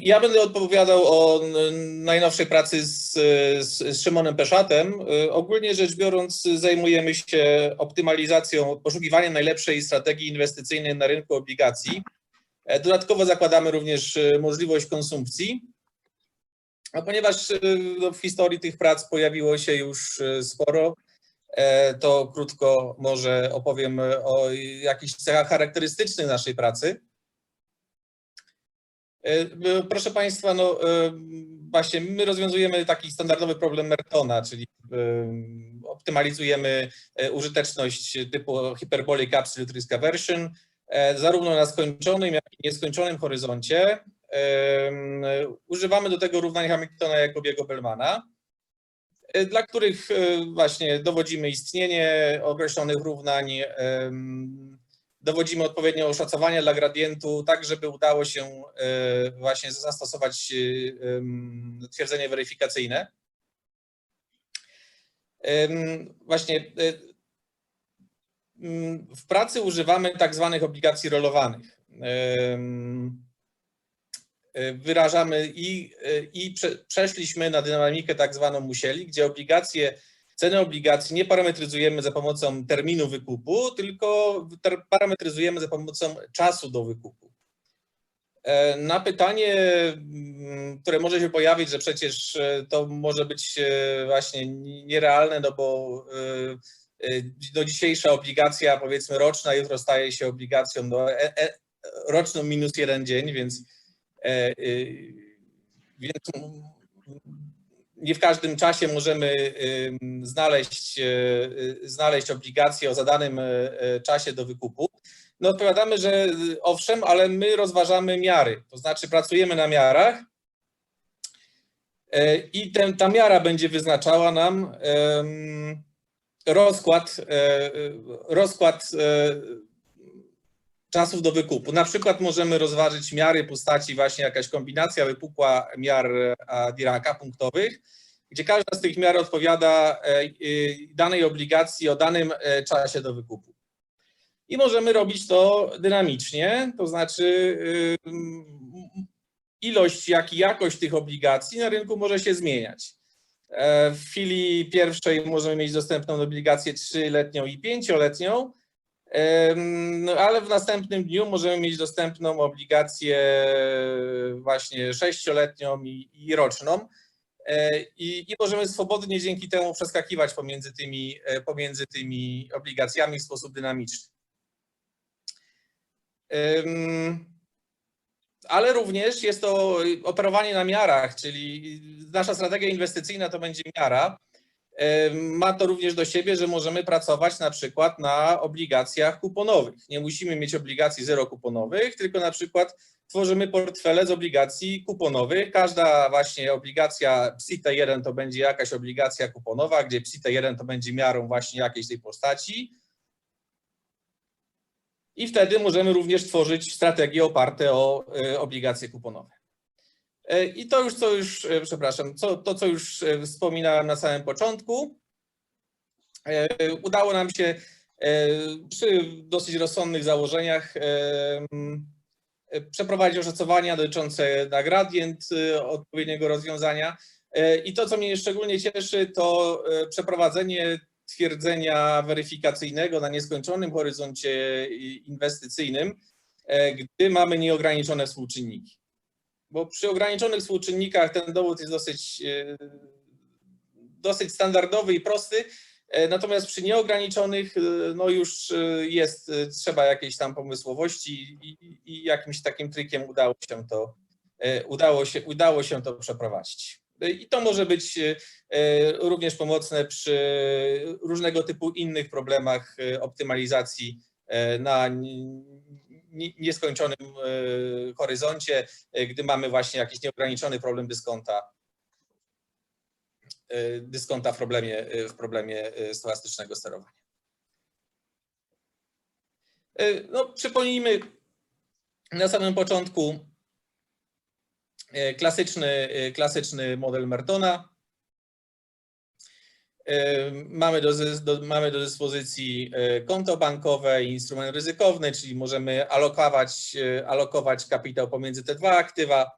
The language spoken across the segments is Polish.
Ja będę odpowiadał o najnowszej pracy z, z, Szymonem Peszatem. Ogólnie rzecz biorąc, zajmujemy się optymalizacją, poszukiwaniem najlepszej strategii inwestycyjnej na rynku obligacji. E, Dodatkowo zakładamy również y, możliwość konsumpcji. A ponieważ y, no, w historii tych prac pojawiło się już y, sporo, e, to krótko może opowiem o jakichś cechach charakterystycznych naszej pracy. E, Proszę Państwa, no e, właśnie my rozwiązujemy taki standardowy problem Mertona, czyli e, optymalizujemy użyteczność typu Hyperbolic Absolute Risk Aversion zarówno na skończonym, jak i nieskończonym horyzoncie. Używamy do tego równań Hamiltona Jacobiego Bellmana, dla których właśnie dowodzimy istnienie określonych równań, dowodzimy odpowiednio oszacowania dla gradientu, tak żeby udało się e, właśnie zastosować e, twierdzenie weryfikacyjne. Właśnie e, w pracy używamy tak zwanych obligacji rolowanych. Wyrażamy i, i prze, przeszliśmy na dynamikę tak zwaną musieli, gdzie obligacje Ceny obligacji nie parametryzujemy za pomocą terminu wykupu, tylko parametryzujemy za pomocą czasu do wykupu. E, Na pytanie, mm, które może się pojawić, że przecież e, to może być e, właśnie nierealne, no bo e, no dzisiejsza obligacja, powiedzmy roczna, jutro staje się obligacją no, e, e, roczną minus jeden dzień, więc, e, więc nie w każdym czasie możemy znaleźć, e, e, znaleźć obligacje o zadanym e, czasie do wykupu. No odpowiadamy, że y, owszem, ale my rozważamy miary, to znaczy pracujemy na miarach i ten, ta miara będzie wyznaczała nam rozkład, rozkład czasów do wykupu. Na przykład możemy rozważyć miary postaci właśnie jakaś kombinacja wypukła miar a, Diraka punktowych, gdzie każda z tych miar odpowiada e, y, danej obligacji o danym e, czasie do wykupu. I możemy robić to dynamicznie, to znaczy y, ilość, jak i jakość tych obligacji na rynku może się zmieniać. E, W chwili pierwszej możemy mieć dostępną obligację trzyletnią i pięcioletnią, Em, No, ale w następnym dniu możemy mieć dostępną obligację właśnie sześcioletnią i, i roczną. E, I, I możemy swobodnie dzięki temu przeskakiwać pomiędzy tymi, e, pomiędzy tymi obligacjami w sposób dynamiczny. Ale również jest to operowanie na miarach, czyli nasza strategia inwestycyjna to będzie miara. Ma to również do siebie, że możemy pracować na przykład na obligacjach kuponowych. Nie musimy mieć obligacji zero kuponowych, tylko na przykład tworzymy portfele z obligacji kuponowych. Każda właśnie obligacja PSIT 1 to będzie jakaś obligacja kuponowa, gdzie PSIT 1 to będzie miarą właśnie jakiejś tej postaci. I wtedy możemy również tworzyć strategie oparte o y, obligacje kuponowe. E, I to już, co już, e, przepraszam, co, to, co już e, wspominałem na samym początku. Udało nam się przy dosyć rozsądnych założeniach przeprowadzić oszacowania dotyczące na gradient odpowiedniego rozwiązania. I to, co mnie szczególnie cieszy, to przeprowadzenie twierdzenia weryfikacyjnego na nieskończonym horyzoncie inwestycyjnym, gdy mamy nieograniczone współczynniki bo przy ograniczonych współczynnikach ten dowód jest dosyć, e, dosyć standardowy i prosty, e, natomiast przy nieograniczonych e, no już jest, trzeba jakiejś tam pomysłowości i, i- jakimś takim trikiem udało się to, udało się, udało się to przeprowadzić. I to może być również pomocne przy różnego typu innych problemach optymalizacji na nieskończonym e, horyzoncie, e, gdy mamy właśnie jakiś nieograniczony problem dyskonta, e, dyskonta w problemie, w problemie stochastycznego sterowania. No, przypomnijmy na samym początku klasyczny, klasyczny model Mertona. E, Mamy do, do, mamy do dyspozycji e, konto bankowe i instrument ryzykowny, czyli możemy alokować, e, alokować kapitał pomiędzy te dwa aktywa.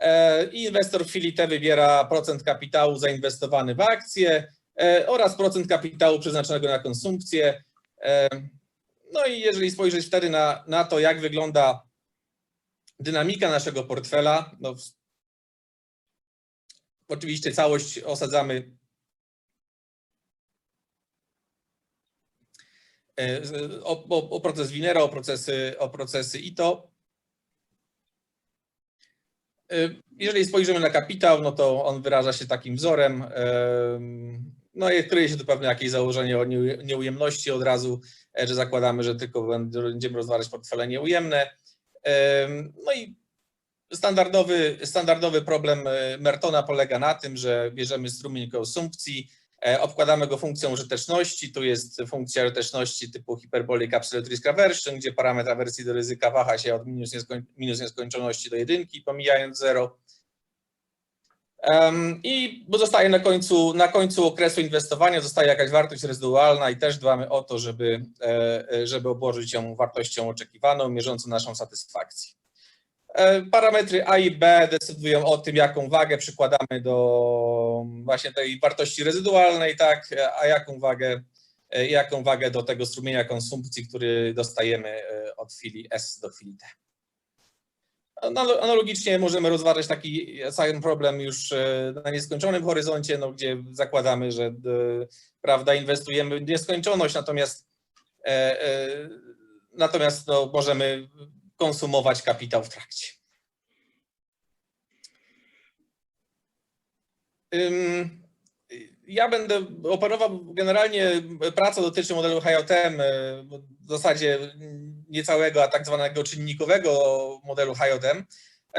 E, I inwestor w chwili T wybiera procent kapitału zainwestowany w akcje e, oraz procent kapitału przeznaczonego na konsumpcję. E, No i jeżeli spojrzeć wtedy na, na to, jak wygląda dynamika naszego portfela, no, oczywiście całość osadzamy e, z- o, o, o proces Winera, o procesy, o procesy ITO. E, Jeżeli spojrzymy na kapitał, no to on wyraża się takim wzorem. em, No i kryje się tu pewne jakieś założenie o nieuj- nieujemności od razu, e, że zakładamy, że tylko będziemy rozważać portfele nieujemne. Em, No i standardowy, standardowy problem e, Mertona polega na tym, że bierzemy strumień konsumpcji, e, obkładamy go funkcją użyteczności. Tu jest funkcja użyteczności typu Hyperbolic Absolute Risk Aversion, gdzie parametr awersji do ryzyka waha się od minus, nieskoń, minus nieskończoności do jedynki, pomijając zero. Em, I zostaje na końcu, na końcu okresu inwestowania zostaje jakaś wartość rezydualna i też dbamy o to, żeby, e, e, żeby obłożyć ją wartością oczekiwaną, mierzącą naszą satysfakcję. E, Parametry A i B decydują o tym, jaką wagę przykładamy do właśnie tej wartości rezydualnej, tak, a jaką wagę, e, jaką wagę do tego strumienia konsumpcji, który dostajemy e, od chwili S do chwili T. Analo- Analogicznie możemy rozważać taki sam problem już e, na nieskończonym horyzoncie, no, gdzie zakładamy, że e, prawda, inwestujemy w nieskończoność, natomiast, e, e, natomiast no, możemy konsumować kapitał w trakcie. Ja będę operował generalnie, praca dotyczy modelu HJM, e, w zasadzie niecałego, a tak zwanego czynnikowego modelu HJM,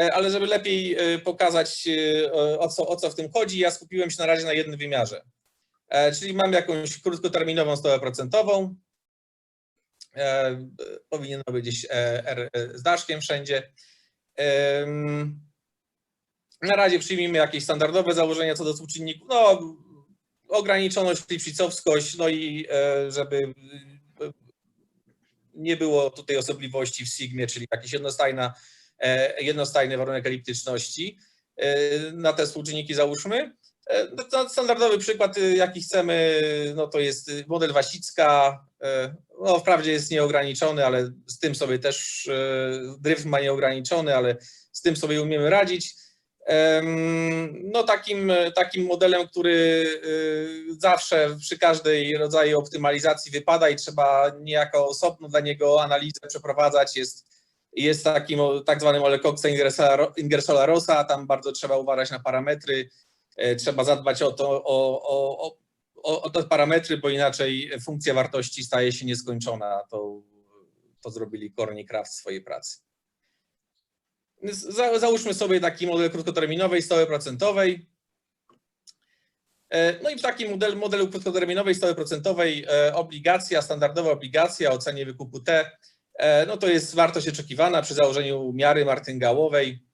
e, ale żeby lepiej e, pokazać e, o co, o co w tym chodzi, ja skupiłem się na razie na jednym wymiarze. E, Czyli mam jakąś krótkoterminową stopę procentową, e, powinien być gdzieś e, R e, z daszkiem wszędzie. Na razie przyjmijmy jakieś standardowe założenia co do współczynników. No, ograniczoność, lipszicowskość, no i żeby nie było tutaj osobliwości w Sigmie, czyli jakiś jednostajna, jednostajny warunek eliptyczności. Na te współczynniki załóżmy. No Standardowy przykład, y, jaki chcemy, no to jest model Wasicka. E, No, wprawdzie jest nieograniczony, ale z tym sobie też e, dryf ma nieograniczony, ale z tym sobie umiemy radzić. No takim, takim modelem, który y, zawsze przy każdej rodzaju optymalizacji wypada i trzeba niejako osobno dla niego analizę przeprowadzać, jest, jest takim tak zwany model Coxa Ingersolla Rossa, tam bardzo trzeba uważać na parametry, e, trzeba zadbać o, to, o, o, o, o, o te parametry, bo inaczej funkcja wartości staje się nieskończona. To, to zrobili Corny Kraft w swojej pracy. Za- Załóżmy sobie taki model krótkoterminowej stopy procentowej. E, No i w takim modelu, modelu krótkoterminowej stopy procentowej e, obligacja, standardowa obligacja o cenie wykupu T, e, no to jest wartość oczekiwana przy założeniu miary martyngałowej.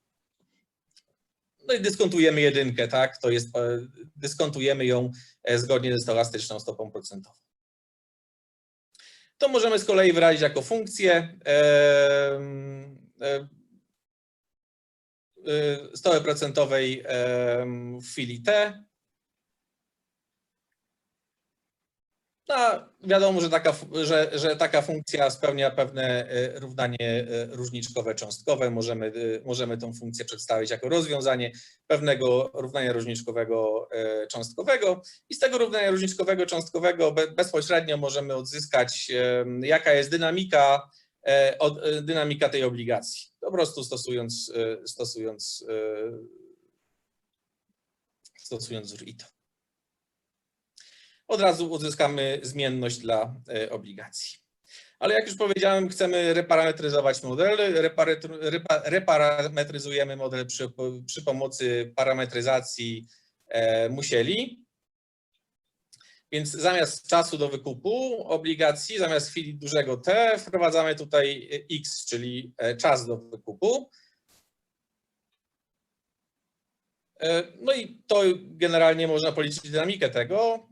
No i dyskontujemy jedynkę, tak? To jest, e, dyskontujemy ją e, zgodnie ze stochastyczną stopą procentową. To możemy z kolei wyrazić jako funkcję e, stopy procentowej w chwili T. No, wiadomo, że taka, że, że taka funkcja spełnia pewne y, równanie y, różniczkowe cząstkowe. Możemy, y, możemy tą funkcję przedstawić jako rozwiązanie pewnego równania różniczkowego cząstkowego i z tego równania różniczkowego cząstkowego be- bezpośrednio możemy odzyskać jaka jest dynamika e, e, dynamika tej obligacji. Po prostu stosując, e, stosując, e, stosując wzór ITO. Od razu uzyskamy zmienność dla e, obligacji. Ale jak już powiedziałem, chcemy reparametryzować model. Reparametryzujemy model przy, przy pomocy parametryzacji e, musieli. Więc zamiast czasu do wykupu obligacji, zamiast chwili dużego T, wprowadzamy tutaj X, czyli e, czas do wykupu. No i to generalnie można policzyć dynamikę tego.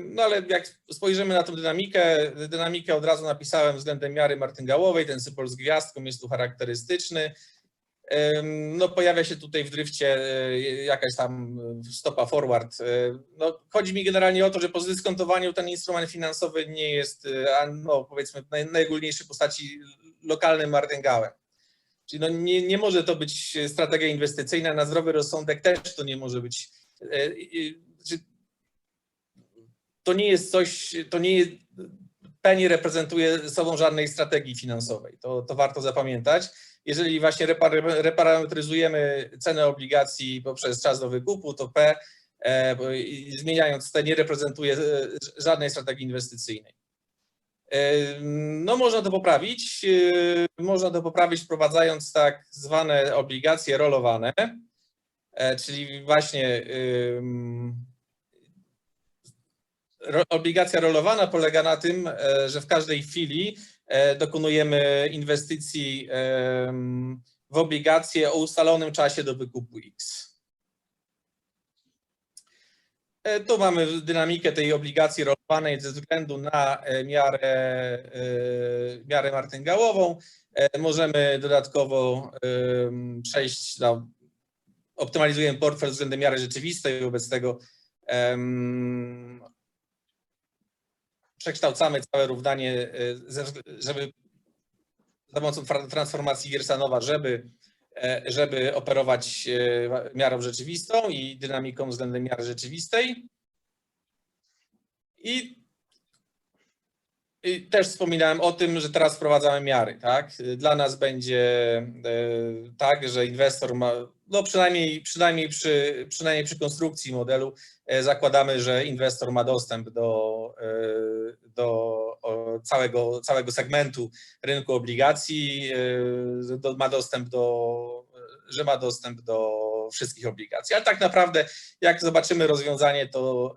No ale jak spojrzymy na tą dynamikę, dynamikę od razu napisałem względem miary martyngałowej, ten symbol z gwiazdką jest tu charakterystyczny. no pojawia się tutaj w drifcie e, jakaś tam stopa forward. E, No, chodzi mi generalnie o to, że po zdyskontowaniu ten instrument finansowy nie jest, a no powiedzmy w naj, najogólniejszej postaci lokalnym martingałem. Czyli no nie, nie może to być strategia inwestycyjna, na zdrowy rozsądek też to nie może być. To nie jest coś, to nie jest, nie reprezentuje sobą żadnej strategii finansowej. To, to warto zapamiętać. Jeżeli właśnie repar- reparametryzujemy cenę obligacji poprzez czas do wykupu, to P e, zmieniając T nie reprezentuje e, żadnej strategii inwestycyjnej. E, No można to poprawić. Można to poprawić wprowadzając tak zwane obligacje rolowane, czyli właśnie obligacja rolowana polega na tym, e, że w każdej chwili e, dokonujemy inwestycji w obligacje o ustalonym czasie do wykupu X. E, Tu mamy dynamikę tej obligacji rolowanej ze względu na miarę, miarę martingałową. Możemy dodatkowo przejść na optymalizujemy portfel względem miary rzeczywistej, wobec tego przekształcamy całe równanie, e, żeby za pomocą tra- transformacji Wiersanowa, żeby, e, żeby operować e, miarą rzeczywistą i dynamiką względem miary rzeczywistej. I, I też wspominałem o tym, że teraz wprowadzamy miary. Tak? Dla nas będzie tak, że inwestor ma, no przynajmniej, przynajmniej, przy, przynajmniej przy konstrukcji modelu, e, zakładamy, że inwestor ma dostęp do, e, do całego, całego segmentu rynku obligacji, e, do, ma dostęp do, że ma dostęp do wszystkich obligacji. Ale tak naprawdę, jak zobaczymy rozwiązanie, to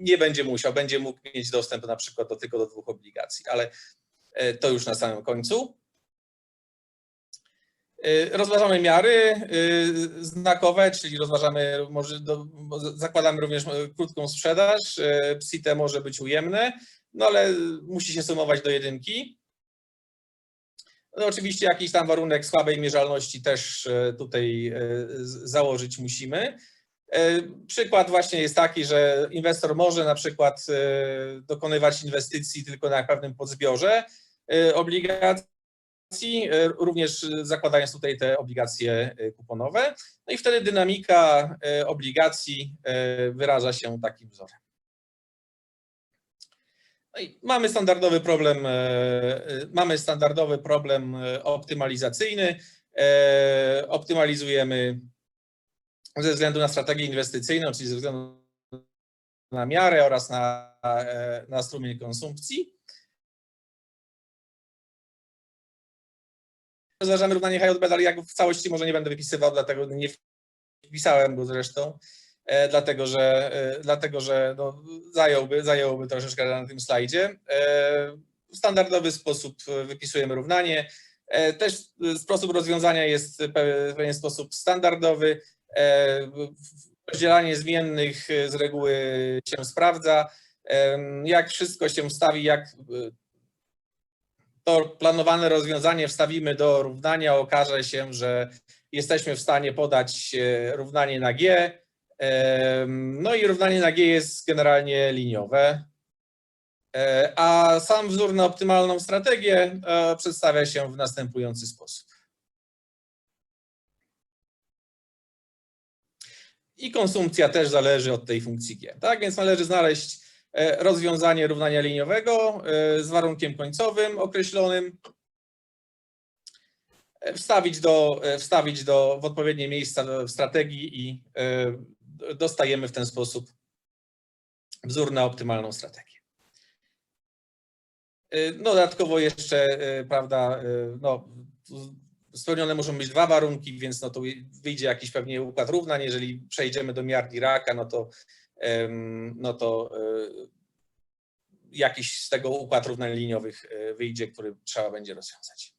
nie będzie musiał, będzie mógł mieć dostęp na przykład do, tylko do dwóch obligacji, ale to już na samym końcu. E, Rozważamy miary e, znakowe, czyli rozważamy, może do, zakładamy również e, krótką sprzedaż. PSITE może być ujemne, no ale musi się sumować do jedynki. No oczywiście jakiś tam warunek słabej mierzalności też tutaj założyć musimy. Przykład właśnie jest taki, że inwestor może na przykład dokonywać inwestycji tylko na pewnym podzbiorze obligacji, również zakładając tutaj te obligacje e, kuponowe. No i wtedy dynamika e, obligacji e, wyraża się takim wzorem. No i mamy standardowy problem, e, e, mamy standardowy problem e, optymalizacyjny. E, Optymalizujemy ze względu na strategię inwestycyjną, czyli ze względu na miarę oraz na, e, na strumień konsumpcji. Rozważamy równanie HJB, ale jak w całości może nie będę wypisywał, dlatego nie wpisałem go zresztą, e, dlatego że, e, dlatego, że no, zająłby, zająłby troszeczkę na tym slajdzie. E, W standardowy sposób wypisujemy równanie. E, Też sposób rozwiązania jest w pewien sposób standardowy. E, Rozdzielanie zmiennych z reguły się sprawdza. Em, Jak wszystko się wstawi, jak e, to planowane rozwiązanie wstawimy do równania, okaże się, że jesteśmy w stanie podać e, równanie na G. No i równanie na G jest generalnie liniowe. E, A sam wzór na optymalną strategię e, przedstawia się w następujący sposób. I konsumpcja też zależy od tej funkcji G. Tak więc należy znaleźć rozwiązanie równania liniowego e, z warunkiem końcowym określonym, e, wstawić, do, e, wstawić do, w odpowiednie miejsca w strategii i e, dostajemy w ten sposób wzór na optymalną strategię. E, No dodatkowo jeszcze, e, prawda, e, no, spełnione muszą być dwa warunki, więc no to wyjdzie jakiś pewnie układ równań. Jeżeli przejdziemy do miar Diraka, no to, no to e, jakiś z tego układ równań liniowych e, wyjdzie, który trzeba będzie rozwiązać.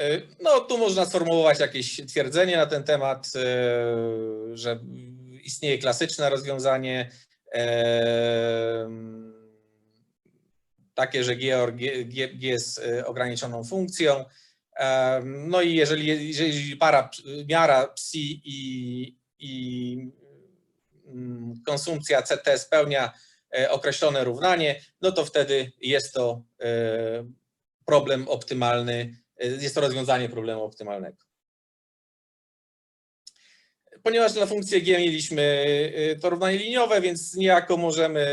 E, No tu można sformułować jakieś twierdzenie na ten temat, że istnieje klasyczne rozwiązanie, takie, że G, G, G, jest ograniczoną funkcją. No i jeżeli, jeżeli para, miara psi i, i mm, konsumpcja CT spełnia e, określone równanie, no to wtedy jest to e, problem optymalny, e, jest to rozwiązanie problemu optymalnego. Ponieważ na funkcję G mieliśmy to równanie liniowe, więc niejako możemy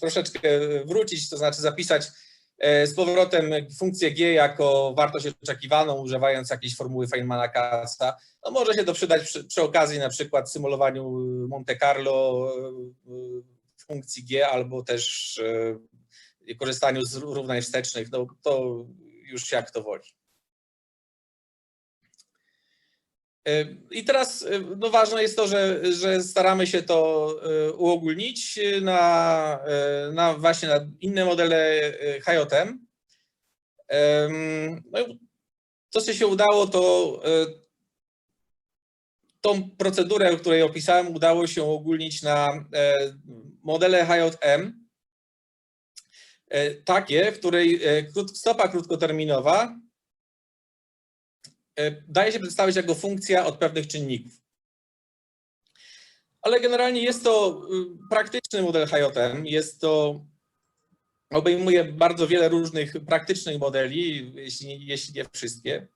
troszeczkę wrócić, to znaczy zapisać z powrotem funkcję G jako wartość oczekiwaną, używając jakiejś formuły Feynmana-Kassa. No może się to przydać przy, przy okazji na przykład symulowaniu Monte Carlo e, funkcji G albo też e, korzystaniu z równań wstecznych, no to już jak to woli. E, I teraz e, no ważne jest to, że, że staramy się to e, uogólnić na, e, na właśnie na inne modele HJM. No to, co się udało, to tą procedurę, której opisałem, udało się uogólnić na modele HJM, takie, w której stopa krótkoterminowa daje się przedstawić jako funkcja od pewnych czynników. Ale generalnie jest to y, praktyczny model HJM, jest to obejmuje bardzo wiele różnych praktycznych modeli, jeśli, jeśli nie wszystkie.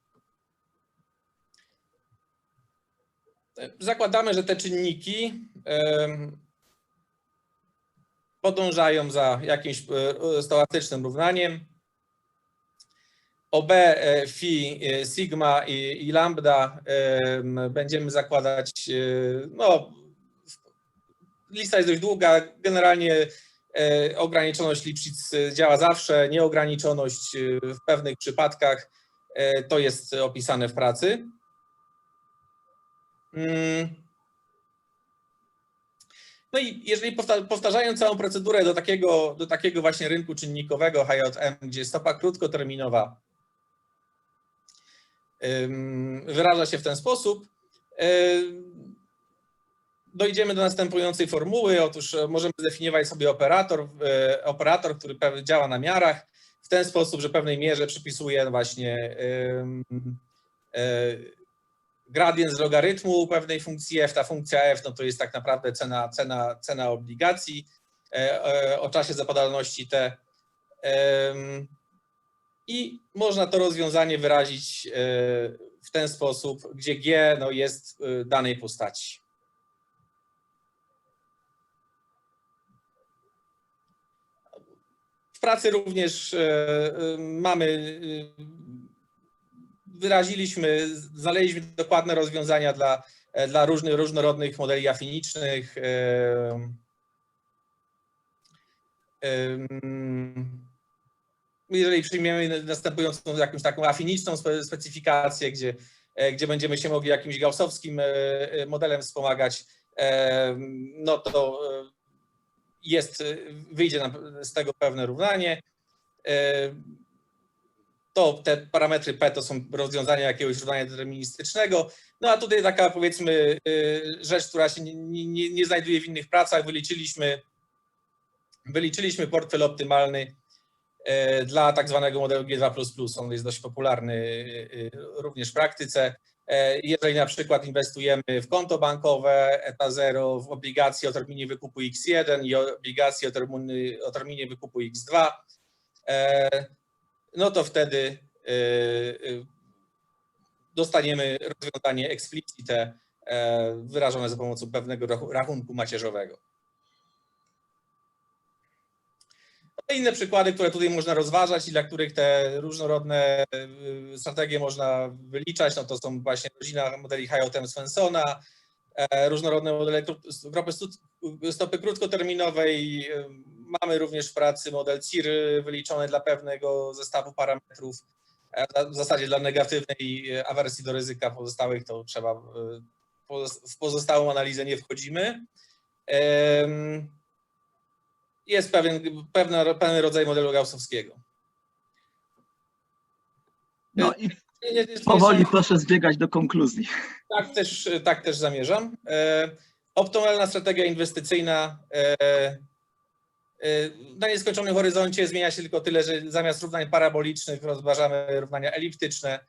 Zakładamy, że te czynniki podążają za jakimś e, stołastycznym równaniem. OB, e, phi, e, sigma i, i lambda em, będziemy zakładać, e, no, lista jest dość długa, generalnie ograniczoność Lipschitz działa zawsze, nieograniczoność w pewnych przypadkach, to jest opisane w pracy. Mm. No i jeżeli powta- powtarzając całą procedurę do takiego, do takiego właśnie rynku czynnikowego HJM, gdzie stopa krótkoterminowa wyraża się w ten sposób, dojdziemy do następującej formuły. Otóż e, możemy zdefiniować sobie operator, e, operator, który działa na miarach w ten sposób, że pewnej mierze przypisuje właśnie e, gradient z logarytmu pewnej funkcji f. Ta funkcja f no to jest tak naprawdę cena, cena, cena obligacji o czasie zapadalności t. I można to rozwiązanie wyrazić e, w ten sposób, gdzie g no, jest e, danej postaci. W pracy również e, mamy wyraziliśmy, znaleźliśmy dokładne rozwiązania dla, dla różnych, różnorodnych modeli afinicznych. Jeżeli przyjmiemy następującą jakąś taką afiniczną spe- specyfikację, gdzie, e, gdzie będziemy się mogli jakimś gaussowskim e, e, modelem wspomagać, no to jest, wyjdzie nam z tego pewne równanie. To te parametry P to są rozwiązania jakiegoś równania deterministycznego. No a tutaj taka powiedzmy rzecz, która się nie, nie, nie znajduje w innych pracach. Wyliczyliśmy, wyliczyliśmy portfel optymalny dla tak zwanego modelu G2++. On jest dość popularny y, y, również w praktyce. E, Jeżeli na przykład inwestujemy w konto bankowe ETA 0, w obligacje o terminie wykupu X1 i obligacje o terminie, o terminie wykupu X2, e, no to wtedy dostaniemy rozwiązanie explicite e, wyrażone za pomocą pewnego rachu- rachunku macierzowego. No i Inne przykłady, które tutaj można rozważać i dla których te różnorodne y, strategie można wyliczać, no to są właśnie rodzina modeli HJM Swensona, e, różnorodne modele stu- stopy krótkoterminowej. y, Mamy również w pracy model CIR wyliczony dla pewnego zestawu parametrów. E, W zasadzie dla negatywnej e, awersji do ryzyka pozostałych to trzeba, w pozostałą analizę nie wchodzimy. Jest pewien, pewna, pewien rodzaj modelu gaussowskiego. No i powoli proszę zbiegać do konkluzji. Tak też, tak też zamierzam. E, Optymalna strategia inwestycyjna e, y, na nieskończonym horyzoncie zmienia się tylko tyle, że zamiast równań parabolicznych rozważamy równania eliptyczne.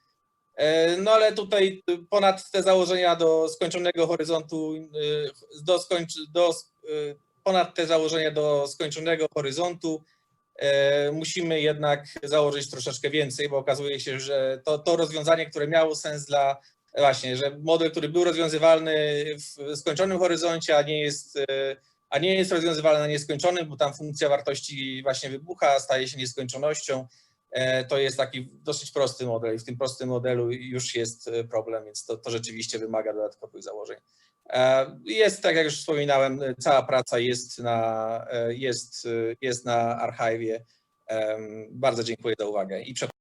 E, No ale tutaj ponad te założenia do skończonego horyzontu, do skończ, do, ponad te założenia do skończonego horyzontu e, musimy jednak założyć troszeczkę więcej, bo okazuje się, że to, to rozwiązanie, które miało sens dla właśnie, że model, który był rozwiązywalny w skończonym horyzoncie, a nie jest, e, a nie jest rozwiązywalny na nieskończonym, bo tam funkcja wartości właśnie wybucha, staje się nieskończonością. E, To jest taki dosyć prosty model i w tym prostym modelu już jest problem, więc to, to rzeczywiście wymaga dodatkowych założeń. E, Jest, tak jak już wspominałem, cała praca jest na, e, jest, e, jest na archiwie. Bardzo dziękuję za uwagę i.